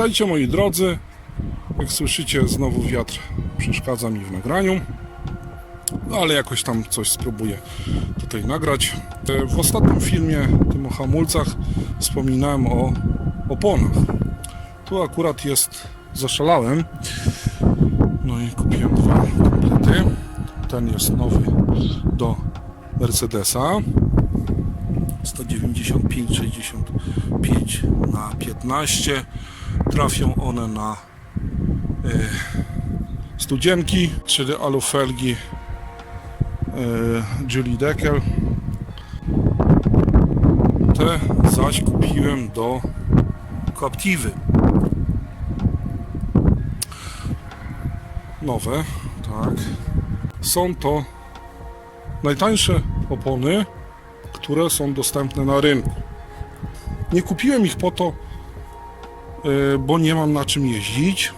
Witajcie moi drodzy. Jak słyszycie, znowu wiatr przeszkadza mi w nagraniu, no, ale jakoś tam coś spróbuję tutaj nagrać. E, W ostatnim filmie, tym o hamulcach, wspominałem o oponach. Tu akurat jest, zaszalałem. No i kupiłem dwa komplety. Ten jest nowy do Mercedesa. 195-65 na 15 trafią one na y, studzienki, czyli alufelgi y, Julie Deckel te zaś kupiłem do Captivy nowe tak. Są to najtańsze opony które są dostępne na rynku. Nie kupiłem ich po to, bo nie mam na czym jeździć,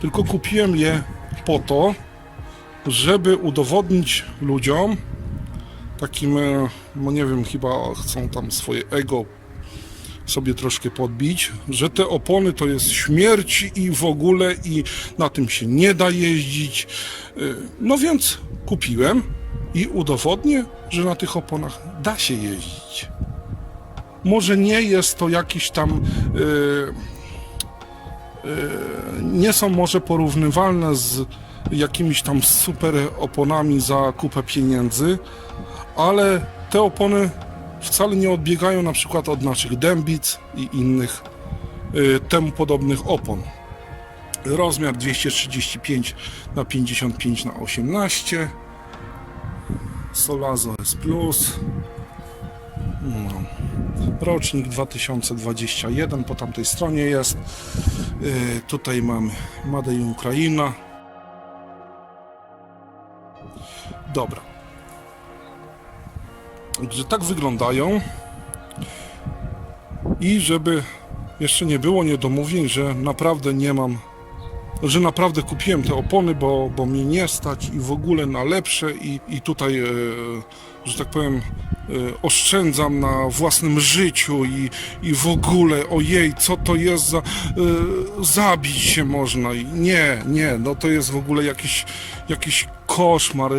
tylko kupiłem je po to, żeby udowodnić ludziom, takim, e, no nie wiem, chyba chcą tam swoje ego sobie troszkę podbić, że te opony to jest śmierć i w ogóle i na tym się nie da jeździć. Y, No więc kupiłem i udowodnię, że na tych oponach da się jeździć. Może nie jest to jakiś tam. Yy, nie są może porównywalne z jakimiś tam super oponami za kupę pieniędzy, ale te opony wcale nie odbiegają na przykład od naszych dębic i innych yy, temu podobnych opon. Rozmiar 235 na 55 na 18 Solazo S Plus. No. Rocznik 2021 po tamtej stronie jest. Yy, tutaj mamy Made in Ukraina. Dobra. Także tak wyglądają. I żeby jeszcze nie było niedomówień, że naprawdę nie mam że naprawdę kupiłem te opony, bo, bo mnie nie stać i w ogóle na lepsze i, i tutaj, e, że tak powiem, e, oszczędzam na własnym życiu i, i w ogóle, ojej, co to jest za... E, zabić się można i nie, nie, no to jest w ogóle jakiś, jakiś koszmar. E,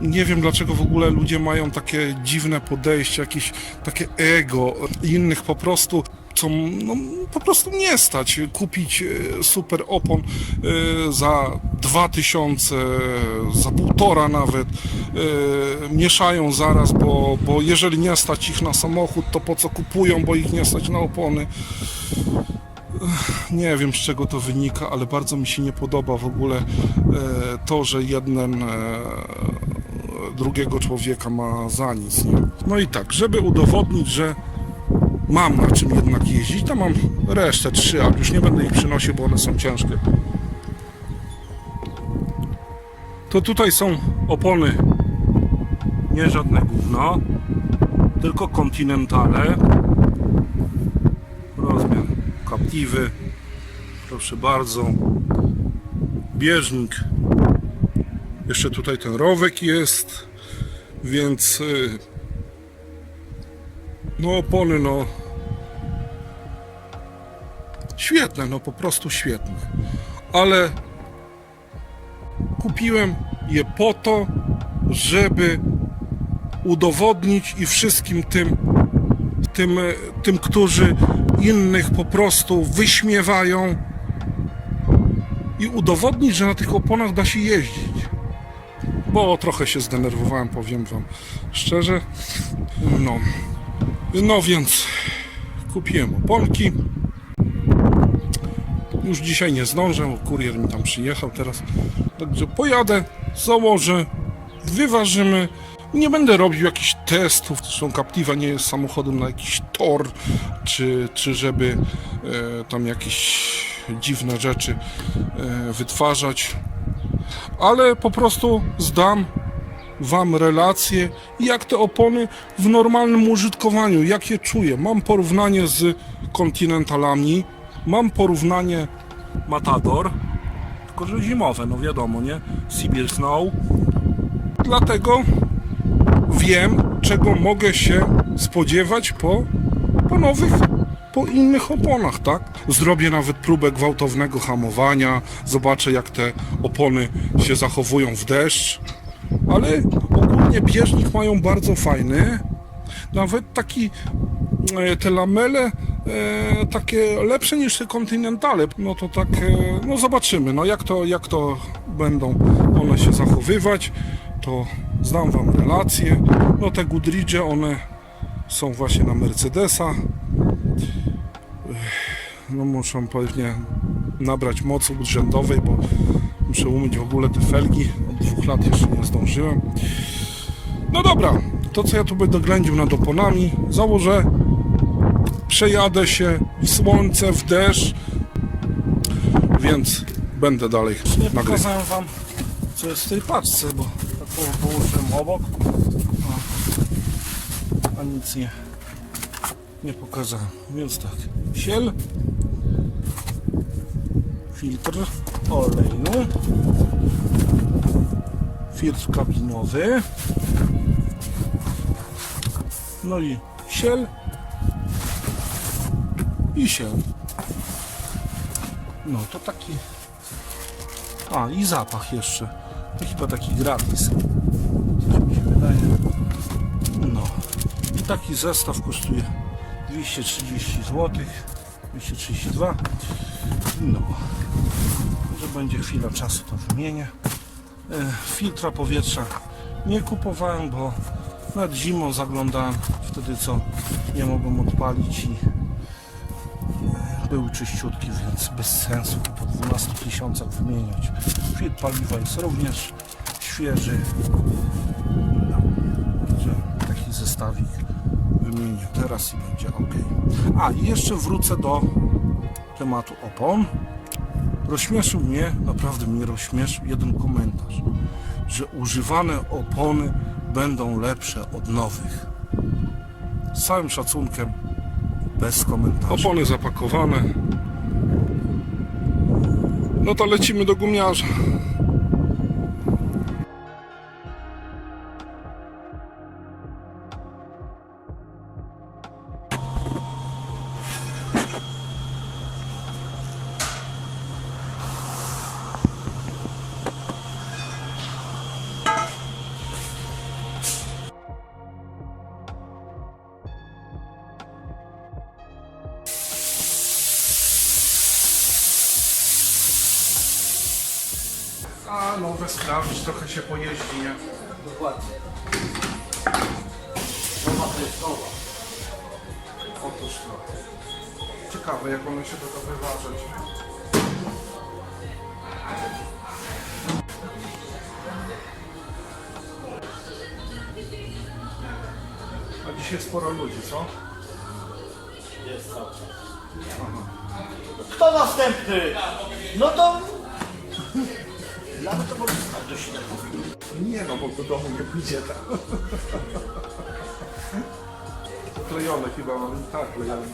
nie wiem dlaczego w ogóle ludzie mają takie dziwne podejście, jakieś takie ego, innych po prostu co no, po prostu nie stać kupić e, super opon e, za 2000, za półtora nawet. E, Mieszają zaraz, bo, bo jeżeli nie stać ich na samochód, to po co kupują, bo ich nie stać na opony. Nie wiem z czego to wynika, ale bardzo mi się nie podoba w ogóle to, że jeden drugiego człowieka ma za nic. Nie? No i tak, żeby udowodnić, że mam na czym jednak jeździć, to mam resztę trzy, ale już nie będę ich przynosił, bo one są ciężkie. To tutaj są opony nie żadne gówno, tylko kontynentale. Rozmiar Captivy. Proszę bardzo. Bieżnik. Jeszcze tutaj ten rowek jest, więc y, no opony no świetne, no po prostu świetne. Ale kupiłem je po to, żeby udowodnić i wszystkim tym tym, tym którzy innych po prostu wyśmiewają i udowodnić, że na tych oponach da się jeździć. Bo trochę się zdenerwowałem, powiem wam szczerze. No. No więc kupiłem oponki. Już dzisiaj nie zdążę, kurier mi tam przyjechał teraz. Także pojadę, założę, wyważymy. Nie będę robił jakichś testów. Zresztą Captiva nie jest samochodem na jakiś tor, czy, czy żeby e, tam jakieś dziwne rzeczy e, wytwarzać. Ale po prostu zdam Wam relacje, jak te opony w normalnym użytkowaniu, jak je czuję. Mam porównanie z Continentalami, mam porównanie Matador, tylko że zimowe, no wiadomo, nie? Sibir Snow. Dlatego wiem, czego mogę się spodziewać po, po nowych po innych oponach, tak? Zrobię nawet próbę gwałtownego hamowania, zobaczę jak te opony się zachowują w deszcz, ale ogólnie bieżnik mają bardzo fajny, nawet taki e, te lamele e, takie lepsze niż te kontynentale. No to tak, e, no zobaczymy, no jak to, jak to będą one się zachowywać, to zdam wam relację. No te Goodridge, one są właśnie na Mercedesa. No muszę pewnie nabrać mocy urzędowej, bo muszę umyć w ogóle te felgi. Dwóch lat jeszcze nie zdążyłem. No dobra, to co ja tu będę ględził nad oponami, założę, przejadę się w słońce, w deszcz, więc będę dalej Nie nagrywał. pokazałem wam, co jest w tej paczce, bo tak po- położyłem obok, a, a nic nie, nie pokazałem. Więc tak, siel, filtr olejny, filtr kabinowy, no i siel i siel. No to taki. A i zapach jeszcze. To chyba taki gratis. Coś mi się wydaje. No. I taki zestaw kosztuje 230 zł. 232. No. Że będzie chwila czasu to wymienię. E, filtra powietrza nie kupowałem, bo nad zimą zaglądałem wtedy co nie mogłem odpalić i e, był czyściutki, więc bez sensu po 12 tysiącach wymieniać. Filtr paliwa jest również świeży. No, że taki zestawik wymienię teraz i będzie ok. A i jeszcze wrócę do tematu opon. Rozśmieszył mnie, naprawdę mnie rozśmieszył jeden komentarz, że używane opony będą lepsze od nowych. Z całym szacunkiem, bez komentarzy. Opony zapakowane. No to lecimy do gumiarza. A, nowe sprawdzić, trochę się pojeździ, nie? Dokładnie. Nowa kreskowa. Otóż to. Ciekawe, jak one się będą wyważyć. A dzisiaj sporo ludzi, co? Jest cały czas. Kto następny? No to... Nawet to może stać do śniegu. Nie no, bo do domu nie pójdzie tam. Klejone chyba mam. Tak, klejone.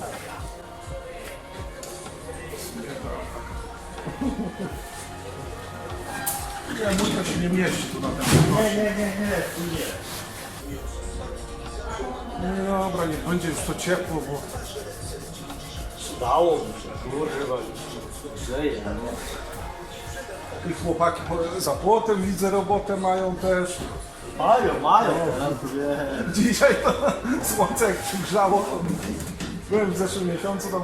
Nie, tak. Nie, mój to się nie mieści tu na ten Nie, nie, nie, nie, tu nie. Nie, dobra, nie będzie już to ciepło, bo Udało mi się, kurwa, już grzeje, nie? I chłopaki za płotem widzę robotę mają też. Mają, mają, teraz wiem. Dzisiaj to słońce jak przygrzało, byłem w zeszłym miesiącu, tam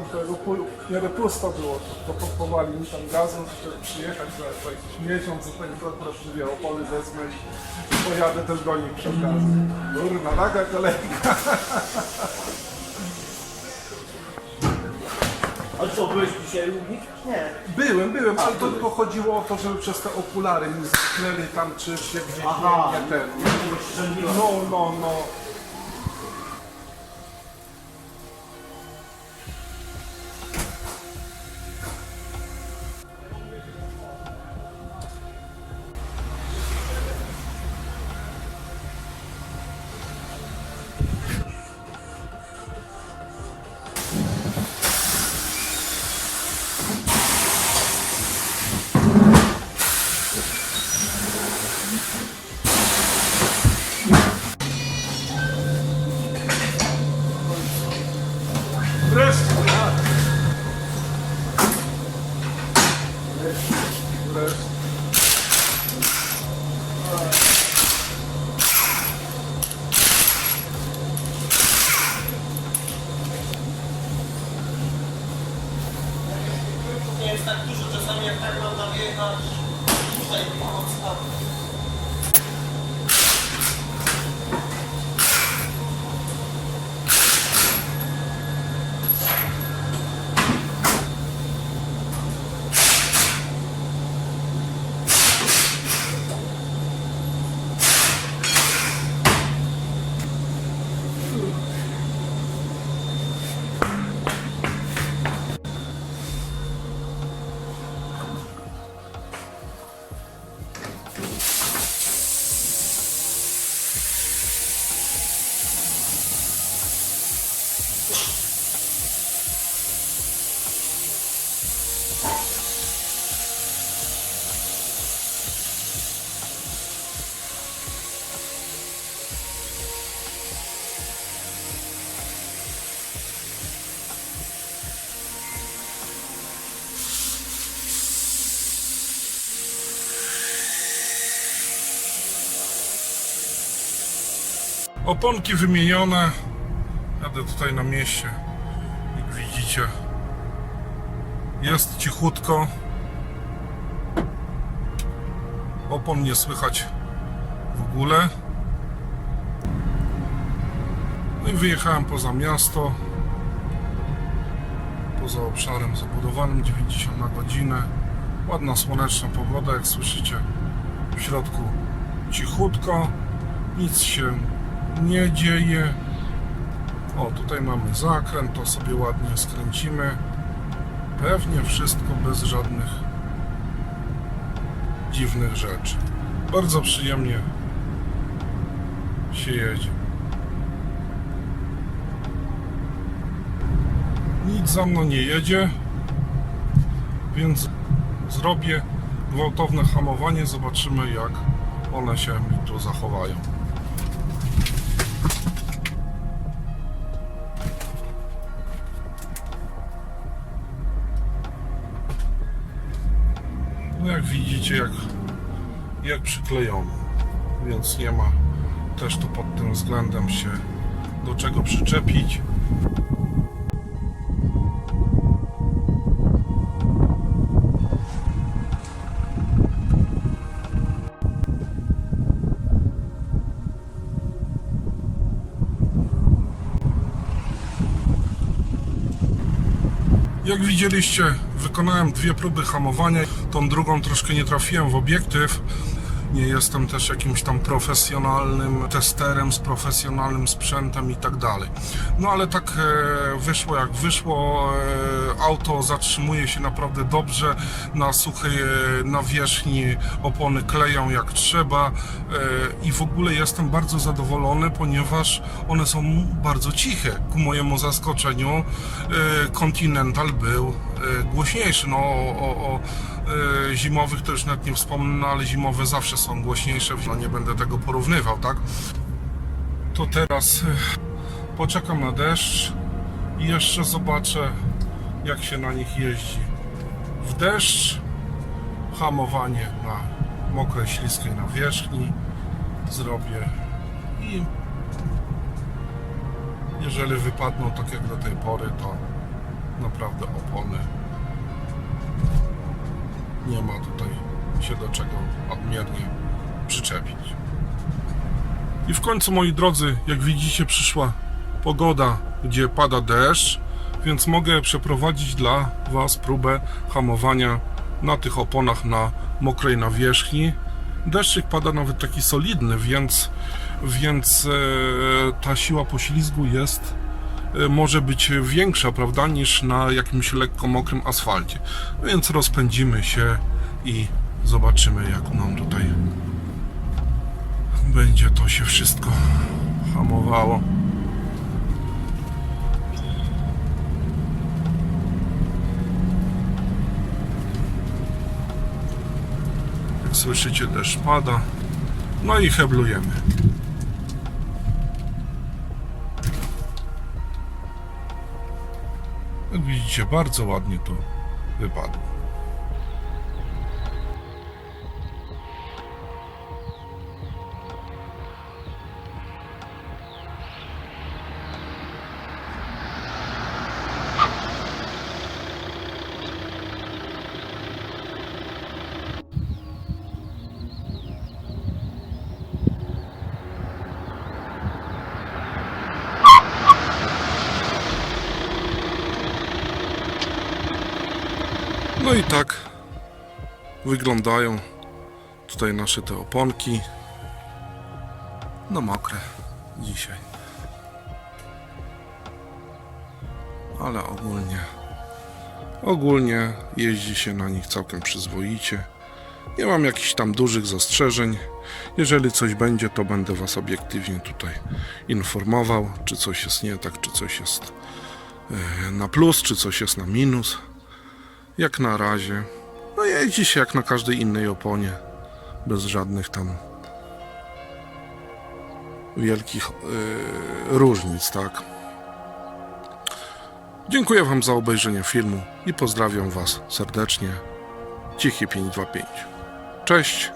w miarę pusto było, to pompowali mi tam gazem, żeby przyjechać za, za jakiś miesiąc, tak to proszę dwie opony wezmę i pojadę też do nich przy okazji. Kurna, taka kolejka. A co, byłeś dzisiaj u nich? Nie. Byłem, byłem, ale to tylko chodziło o to, żeby przez te okulary mi zamknęli tam, czy się gdzieś Aha. nie, nie ten. No, no, no. Yes. Oponki wymienione. Jadę tutaj na mieście. Jak widzicie, jest cichutko. Opon nie słychać w ogóle. No i wyjechałem poza miasto. Poza obszarem zabudowanym 90 na godzinę. Ładna słoneczna pogoda, jak słyszycie. W środku cichutko. Nic się nie dzieje. O, tutaj mamy zakręt, to sobie ładnie skręcimy. Pewnie wszystko bez żadnych dziwnych rzeczy. Bardzo przyjemnie się jedzie. Nic za mną nie jedzie, więc zrobię gwałtowne hamowanie. Zobaczymy, jak one się mi tu zachowają. Widzicie, jak, jak przyklejony. Więc nie ma też tu pod tym względem się do czego przyczepić. Jak widzieliście, wykonałem dwie próby hamowania. Tą drugą troszkę nie trafiłem w obiektyw. Nie jestem też jakimś tam profesjonalnym testerem z profesjonalnym sprzętem i tak dalej. No ale tak e, wyszło jak wyszło. E, auto zatrzymuje się naprawdę dobrze na suchej e, nawierzchni. Opony kleją jak trzeba i w ogóle jestem bardzo zadowolony, ponieważ one są bardzo ciche. Ku mojemu zaskoczeniu Continental był głośniejszy. No o, o, zimowych to już nawet nie wspomnę, no, ale zimowe zawsze są głośniejsze, no nie będę tego porównywał, tak? To teraz e, poczekam na deszcz i jeszcze zobaczę jak się na nich jeździ. W deszcz hamowanie na mokrej, śliskiej nawierzchni zrobię i jeżeli wypadną tak jak do tej pory, to naprawdę opony nie ma tutaj się do czego odmiernie przyczepić. I w końcu, moi drodzy, jak widzicie, przyszła pogoda, gdzie pada deszcz, więc mogę przeprowadzić dla Was próbę hamowania na tych oponach na mokrej nawierzchni. Deszczyk pada nawet taki solidny, więc, więc e, ta siła poślizgu jest może być większa, prawda, niż na jakimś lekko mokrym asfalcie. Więc rozpędzimy się i zobaczymy, jak nam tutaj będzie to się wszystko hamowało. Jak słyszycie, deszcz pada. No i heblujemy. Widzicie, bardzo ładnie to wypadło. Wyglądają tutaj nasze te oponki. No mokre dzisiaj. Ale ogólnie ogólnie jeździ się na nich całkiem przyzwoicie. Nie mam jakichś tam dużych zastrzeżeń. Jeżeli coś będzie, to będę Was obiektywnie tutaj informował, czy coś jest nie tak, czy coś jest e, na plus, czy coś jest na minus. Jak na razie. No jeździ się jak na każdej innej oponie. Bez żadnych tam wielkich e, różnic, tak? Dziękuję Wam za obejrzenie filmu i pozdrawiam Was serdecznie. Cichy 525. Cześć